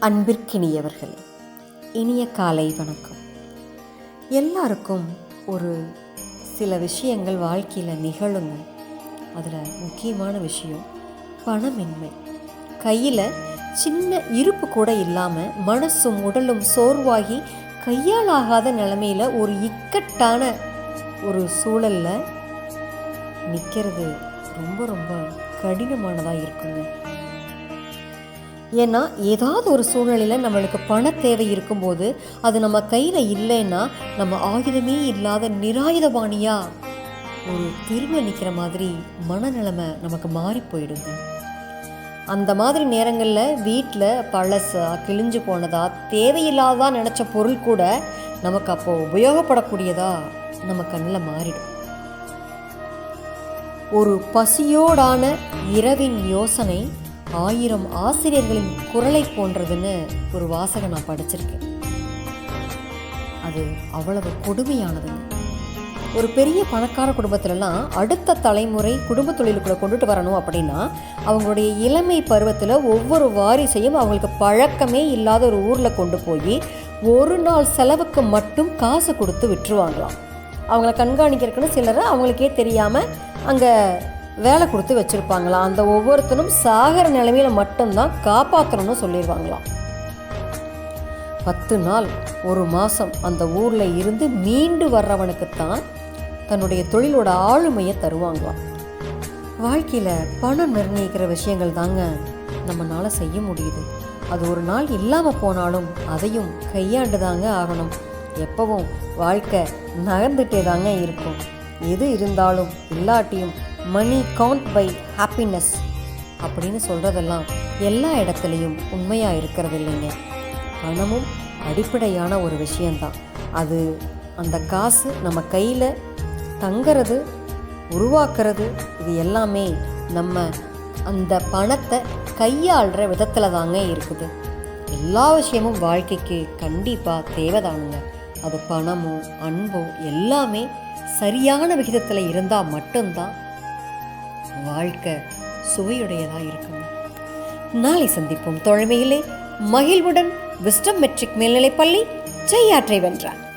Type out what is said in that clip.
அன்பிற்கினியவர்களே இனிய காலை வணக்கம். எல்லாருக்கும் ஒரு சில விஷயங்கள் வாழ்க்கையில் நிகழுங்க. அதில் முக்கியமான விஷயம் பணமின்மை. கையில் சின்ன இருப்பு கூட இல்லாமல் மனசும் உடலும் சோர்வாகி கையாலாகாத நிலமையில் ஒரு இக்கட்டான ஒரு சூழலில் நிற்கிறது ரொம்ப ரொம்ப கடினமானதாக இருக்குங்க. ஏன்னா ஏதாவது ஒரு சூழ்நிலையில் நம்மளுக்கு பண தேவை இருக்கும்போது அது நம்ம கையில் இல்லைன்னா நம்ம ஆயுதமே இல்லாத நிராயுதபாணியாக ஒரு திரும்ப நிற்கிற மாதிரி மனநிலைமை நமக்கு மாறி போயிடுங்க அந்த மாதிரி நேரங்களில் வீட்டில் பழசா கிழிஞ்சு போனதா தேவையில்லாததா நினச்ச பொருள் கூட நமக்கு அப்போது உபயோகப்படக்கூடியதா நம்ம கண்ணில் மாறிடும். ஒரு பசியோடான இரவின் யோசனை ஆயிரம் ஆசிரியர்களின் குரலை போன்றதுன்னு ஒரு வாசகம் நான் படிச்சிருக்கேன். அது அவ்வளவு கொடுமையானதுங்க. ஒரு பெரிய பணக்கார குடும்பத்திலலாம் அடுத்த தலைமுறை குடும்ப தொழிலுக்குள்ளே கொண்டுட்டு வரணும் அப்படின்னா அவங்களுடைய இளமை பருவத்தில் ஒவ்வொரு வாரிசையும் அவங்களுக்கு பழக்கமே இல்லாத ஒரு ஊரில் கொண்டு போய் ஒரு நாள் செலவுக்கு மட்டும் காசு கொடுத்து விட்டுருவாங்களாம். அவங்கள கண்காணிக்கிறதுக்குன்னு சிலரை அவங்களுக்கே தெரியாமல் அங்கே வேலை கொடுத்து வச்சுருப்பாங்களாம். அந்த ஒவ்வொருத்தனும் சாகர நிலைமையில் மட்டும்தான் காப்பாற்றணும்னு சொல்லிடுவாங்களாம் பத்து நாள் ஒரு மாதம் அந்த ஊரில் இருந்து மீண்டு வர்றவனுக்குத்தான் தன்னுடைய தொழிலோட ஆளுமையை தருவாங்களாம். வாழ்க்கையில் பணம் நிர்ணயிக்கிற விஷயங்கள் தாங்க நம்மளால் செய்ய முடியுது. அது ஒரு நாள் இல்லாமல் போனாலும் அதையும் கையாண்டு தாங்க ஆகணும். எப்பவும் வாழ்க்கை நகர்ந்துட்டே தாங்க இருக்கும். எது இருந்தாலும் இல்லாட்டியும் மணி கவுண்ட் பை ஹாப்பினஸ் அப்படின்னு சொல்கிறதெல்லாம் எல்லா இடத்துலையும் உண்மையாக இருக்கிறது இல்லைங்க. பணமும் அடிப்படையான ஒரு விஷயந்தான் அது அந்த காசு நம்ம கையில் தங்கிறது உருவாக்குறது இது எல்லாமே நம்ம அந்த பணத்தை கையாளுற விதத்தில் தாங்க இருக்குது. எல்லா விஷயமும் வாழ்க்கைக்கு கண்டிப்பாக தேவைதானுங்க. அது பணமோ அன்போ எல்லாமே சரியான விகிதத்தில் இருந்தால் மட்டும்தான் வாழ்க்கை சுவையுடையதாக இருக்குங்க நாளை சந்திப்போம். தோழமையிலே மகிழ்வுடன் விஸ்டம் மெட்ரிக் மேல்நிலைப்பள்ளி செய்யாற்றை வென்றார்